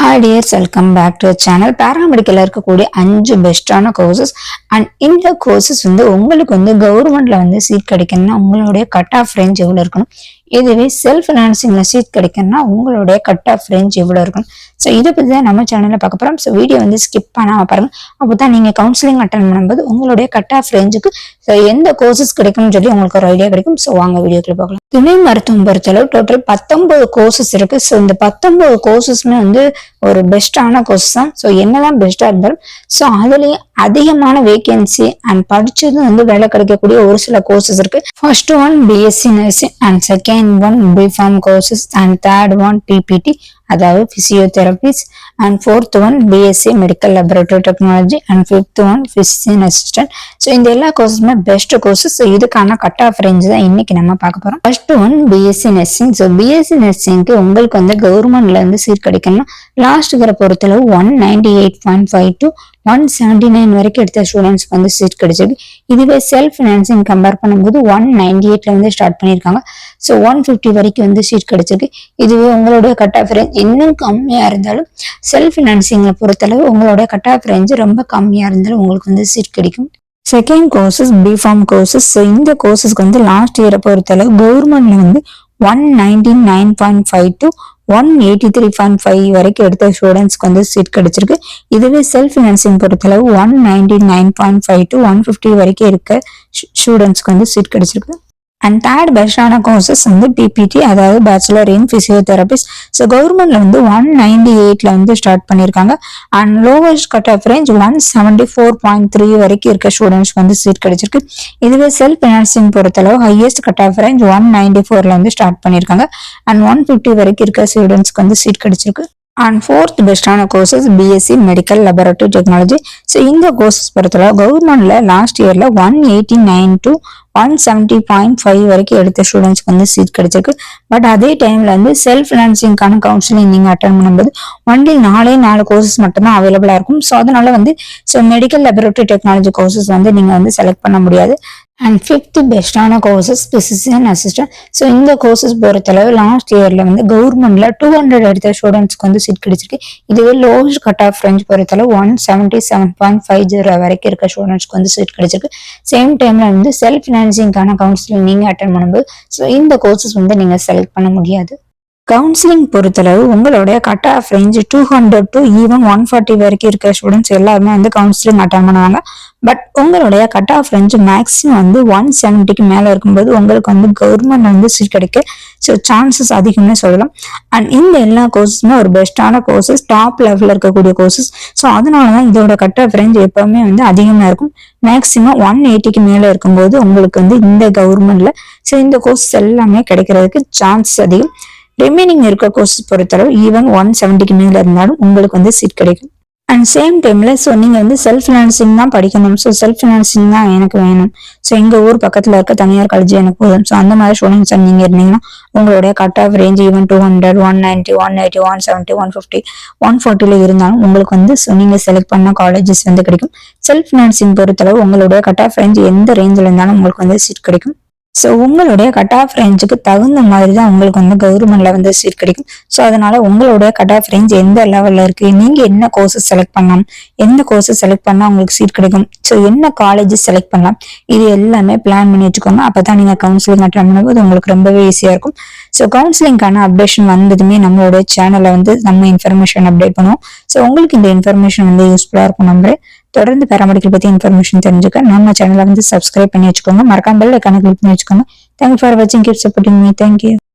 Hi dears welcome back to channel பேராமெடிக்கல்ல இருக்கக்கூடிய அஞ்சு பெஸ்டான கோர்சஸ் அண்ட் இந்த கோர்சஸ் வந்து உங்களுக்கு வந்து கவர்மெண்ட்ல வந்து சீட் கிடைக்கணும்னா உங்களுடைய கட் ஆஃப் ரேஞ்ச் எவ்வளோ இருக்கணும்? இதுவே செல்ஃப் ஃபினான்சிங்ல சீட் கிடைக்கணும்னா உங்களுடைய கட் ஆஃப் ரேஞ்ச் எவ்வளோ இருக்கணும்? ஸோ இதை பற்றி தான் நம்ம சேனலில் பார்க்க போகிறோம் ஸோ வீடியோ வந்து ஸ்கிப் பண்ணாம பாருங்க. அப்போதான் நீங்கள் கவுன்சிலிங் அட்டன் பண்ணும்போது உங்களுடைய கட் ஆஃப் ரேஞ்சுக்கு ஸோ எந்த கோர்சஸ் கிடைக்கும்னு சொல்லி உங்களுக்கு ஒரு ஐடியா கிடைக்கும். ஸோ வாங்க வீடியோக்குள்ள பார்க்கலாம் துணை மருத்துவம் பொறுத்தளவு டோட்டல் பத்தொன்பது கோர்சஸ் இருக்கு. ஸோ இந்த பத்தொன்பது கோர்சஸ்மே வந்து ஒரு பெஸ்ட்டான கோர்ஸ் தான். ஸோ என்னதான் பெஸ்ட்டாக இருந்தாலும் ஸோ அதுலயும் அதிகமான வேகன்சி அண்ட் படிச்சதும் வந்து வேலை கிடைக்கக்கூடிய ஒரு சில கோர்சஸ் இருக்கு. First one BSc nursing and second one BPharm courses and third one BPT அதாவது physiotherapist and fourth one BSc medical laboratory technology and fifth one physician assistant so இந்த எல்லா கோர்ஸுமே பெஸ்ட் கோர்சஸ் ஸோ இதுக்கான cut off range தான் இன்னைக்கு நம்ம பார்க்க போறோம். First one BSc nursing so BSc நர்சிங்க்கு உங்களுக்கு வந்து கவர்மெண்ட்ல இருந்து சீட் கிடைக்கணும் லாஸ்ட் இருக்கிற பொறுத்தளவு one ninety eight point five to one seventy nine வரைக்கும் எடுத்த ஸ்டூடெண்ட்ஸ்க்கு வந்து சீட் கிடைச்சிருக்கு. இதுவே செல்ஃப் ஃபினான்சிங் கம்பேர் பண்ணும்போது ஒன் நைன்டி எயிட்ல வந்து ஸ்டார்ட் பண்ணியிருக்காங்க. ஸோ ஒன் ஃபிஃப்டி வரைக்கும் வந்து சீட் கிடைச்சிருக்கு. இதுவே உங்களுடைய கட் ஆஃப் ரேஞ்ச் இன்னும் கம்மியாக இருந்தாலும் செல்ஃப் ஃபினான்சிங்கை பொறுத்தளவு உங்களுடைய கட் ஆஃப் ரேஞ்ச் ரொம்ப கம்மியாக இருந்தாலும் உங்களுக்கு வந்து சீட் கிடைக்கும். Second courses BPharm courses so இந்த கோர்சஸ்க்கு வந்து லாஸ்ட் இயரை பொறுத்தளவு கவர்மெண்ட்ல வந்து one ninety nine point five to one eighty three point five வரைக்கும் எடுத்த ஸ்டூடெண்ட்ஸ்க்கு வந்து சீட் கிடைச்சிருக்கு. இதுவே செல்ஃப் ஃபினான்சிங் பொறுத்தளவு one ninety nine point five to one fifty வரைக்கும் இருக்க ஸ்டூடெண்ட்ஸ்க்கு வந்து சீட் கிடைச்சிருக்கு. அண்ட் தேர்ட் பெஸ்டான கோர்சஸ் வந்து பிபிடி அதாவது பேச்சுலர் இன் பிசியோதெரபிஸ்ட் ஸோ கவர்மெண்ட்ல வந்து ஒன் நைன்டி எயிட்ல வந்து ஸ்டார்ட் பண்ணியிருக்காங்க and lowest cut off range one seventy four point three வரைக்கும் இருக்க ஸ்டூடெண்ட்ஸ்க்கு வந்து சீட் கிடைச்சிருக்கு. இதுவே செல்ஃப் நர்சிங் பொறுத்தளவு highest cut off range one ninety ஃபோர்ல வந்து ஸ்டார்ட் பண்ணியிருக்காங்க அண்ட் ஒன் ஃபிஃப்டி வரைக்கும் இருக்க ஸ்டூடெண்ட்ஸ்க்கு வந்து சீட் கிடைச்சிருக்கு. அண்ட் ஃபோர்த் பெஸ்டான courses BSc medical laboratory technology so இந்த கோர்சஸ் பொறுத்தவரை கவர்மெண்ட்ல லாஸ்ட் இயர்ல one eighty nine to one seventy point five வரைக்கும் எடுத்த ஸ்டூடெண்ட்ஸ்க்கு வந்து சீட் கிடைச்சிருக்கு. பட் அதே டைம்ல வந்து செல்ஃப் ஃபினான்சிங்கான கவுன்சிலிங் நீங்க அட்டன் பண்ணும்போது ஒன்லி நாலே நாலு கோர்சஸ் மட்டும்தான் அவைலபிளா இருக்கும். ஸோ அதனால வந்து so medical laboratory technology courses வந்து நீங்க வந்து செலக்ட் பண்ண முடியாது. அண்ட் ஃபிஃப்த் பெஸ்டான கோர்சஸ் பிசிசியன் அசிஸ்டன்ட் ஸோ இந்த கோர்சஸ் பொறுத்தளவு லாஸ்ட் இயர்ல வந்து கவர்மெண்ட்ல டூ ஹண்ட்ரட் எடுத்த ஸ்டூடெண்ட்ஸ்க்கு வந்து சீட் கிடைச்சிருக்கு. இதுவே லோவஸ்ட் கட் ஆஃப் ஃப்ரெஞ்ச் பொறுத்தளவு one seventy seven point five zero வரைக்கும் இருக்க ஸ்டூடெண்ட்ஸ்க்கு வந்து சீட் கிடைச்சிருக்கு. சேம் டைம்ல வந்து செல்ஃப் ஃபினான்சிங்கான கவுன்சிலிங் நீங்க அட்டன் பண்ணும்போது ஸோ இந்த கோர்சஸ் வந்து நீங்க செலக்ட் பண்ண முடியாது. கவுன்சிலிங் பொறுத்தளவு உங்களுடைய cut off range two hundred to even one forty வரைக்கும் இருக்கிற ஸ்டூடெண்ட்ஸ் எல்லாருமே வந்து கவுன்சிலிங் அட்டன் பண்ணுவாங்க. பட் உங்களுடைய கட் ஆஃப் ரேஞ்ச் மேக்ஸிமம் வந்து ஒன் செவன்ட்டிக்கு மேலே இருக்கும்போது உங்களுக்கு வந்து கவர்மெண்ட் வந்து சீட் கிடைக்க ஸோ சான்சஸ் அதிகம்னு சொல்லலாம். அண்ட் இந்த எல்லா கோர்சஸுமே ஒரு பெஸ்டான கோர்சஸ் டாப் லெவலில் இருக்கக்கூடிய கோர்சஸ் ஸோ அதனால தான் இதோட கட் ஆஃப் ரேஞ்ச் எப்போவுமே வந்து அதிகமாக இருக்கும். மேக்ஸிமம் ஒன் எயிட்டிக்கு மேலே இருக்கும்போது உங்களுக்கு வந்து இந்த கவர்மெண்ட்ல ஸோ இந்த கோர்சஸ் எல்லாமே கிடைக்கிறதுக்கு சான்ஸ் அதிகம். ரிமைனிங் இருக்க கோர்ஸ் பொறுத்தளவு ஈவன் ஒன் செவன்ட்டிக்கு மேல இருந்தாலும் உங்களுக்கு வந்து சீட் கிடைக்கும். அண்ட் சேம் டைம்ல ஸோ நீங்க வந்து செல்ஃப் ஃபினான்சிங் தான் படிக்கணும். ஸோ செல்ஃப் ஃபினான்சிங் தான் எனக்கு வேணும். ஸோ எங்க ஊர் பக்கத்துல இருக்க தனியார் காலேஜ் எனக்கு போதும். ஸோ அந்த மாதிரி ஸ்டூடெண்ட்ஸ் நீங்க இருந்தீங்கன்னா உங்களுடைய cut off range even two hundred one ninety one eighty one seventy one fifty one ஃபார்ட்டில இருந்தாலும் உங்களுக்கு வந்து ஸோ நீங்க செலக்ட் பண்ண காலேஜஸ் வந்து கிடைக்கும். செல்ஃப் ஃபினான்சிங் பொறுத்தளவு உங்களுடைய கட் ஆஃப் ரேஞ்ச் எந்த ரேஞ்சில் இருந்தாலும் உங்களுக்கு வந்து சீட் கிடைக்கும். ஸோ உங்களுடைய கட் ஆஃப் ரேஞ்சுக்கு தகுந்த மாதிரி தான் உங்களுக்கு வந்து கவர்மெண்ட்ல வந்து சீட் கிடைக்கும். ஸோ அதனால உங்களுடைய கட் ஆஃப் ரேஞ்ச் எந்த லெவல்ல இருக்கு நீங்க என்ன கோர்சஸ் செலக்ட் பண்ணலாம் எந்த கோர்சஸ் செலக்ட் பண்ணா உங்களுக்கு சீட் கிடைக்கும் ஸோ என்ன காலேஜஸ் செலக்ட் பண்ணலாம் இது எல்லாமே பிளான் பண்ணி வச்சுக்கோங்க. அப்பதான் நீங்க கவுன்சிலிங் அட்டன் பண்ணும்போது உங்களுக்கு ரொம்பவே ஈஸியா இருக்கும். ஸோ கவுன்சிலிங்கான அப்டேஷன் வந்ததுமே நம்மளோட சேனல்ல வந்து நம்ம இன்ஃபர்மேஷன் அப்டேட் பண்ணுவோம். ஸோ உங்களுக்கு இந்த இன்ஃபர்மேஷன் வந்து யூஸ்ஃபுல்லா இருக்கும் நம்புறேன். தொடர்ந்து பேராமெடிக்கல் பத்தி இன்ஃபர்மேஷன் தெரிஞ்சுக்க நம்ம சேனலை வந்து சப்ஸ்கிரைப் பண்ணி வச்சுக்கோங்க. மறக்காம பெல் ஐக்கான கிளிக் பண்ணி வச்சுக்கோங்க. தேங்க்யூ ஃபார் வாட்சிங் keep supporting me thank you